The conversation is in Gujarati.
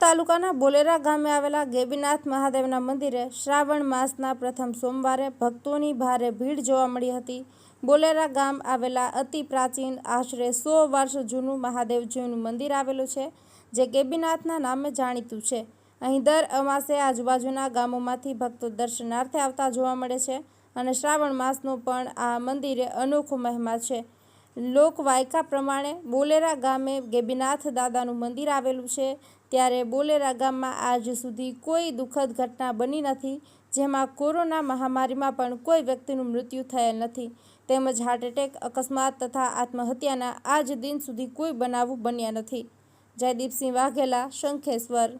તાલુકાના બોલેરા ગામે આવેલા ગેબીનાથ મહાદેવના મંદિરે શ્રાવણ માસના પ્રથમ સોમવારે ભક્તોની ભારે ભીડ જોવા મળી હતી. બોલેરા ગામ આવેલા અતિ પ્રાચીન આશરે સો વર્ષ જૂનું મહાદેવજીનું મંદિર આવેલું છે, જે ગેબીનાથના નામે જાણીતું છે. અહીં દર અમાસે આજુબાજુના ગામોમાંથી ભક્તો દર્શનાર્થે આવતા જોવા મળે છે અને શ્રાવણ માસનો પણ આ મંદિરે અનોખો મહિમા છે. લોકવાયકા પ્રમાણે બોલેરા ગામે ગેબીનાથ દાદાનું મંદિર આવેલું છે. ત્યારે બોલેરા ગામમાં આજ સુધી કોઈ દુઃખદ ઘટના બની નથી, જેમાં કોરોના મહામારીમાં પણ કોઈ વ્યક્તિનું મૃત્યુ થયેલ નથી. તેમજ હાર્ટ એટેક અકસ્માત તથા આત્મહત્યાના આજ દિન સુધી કોઈ બનાવો બન્યા નથી. જયદીપસિંહ વાઘેલા, શંખેશ્વર.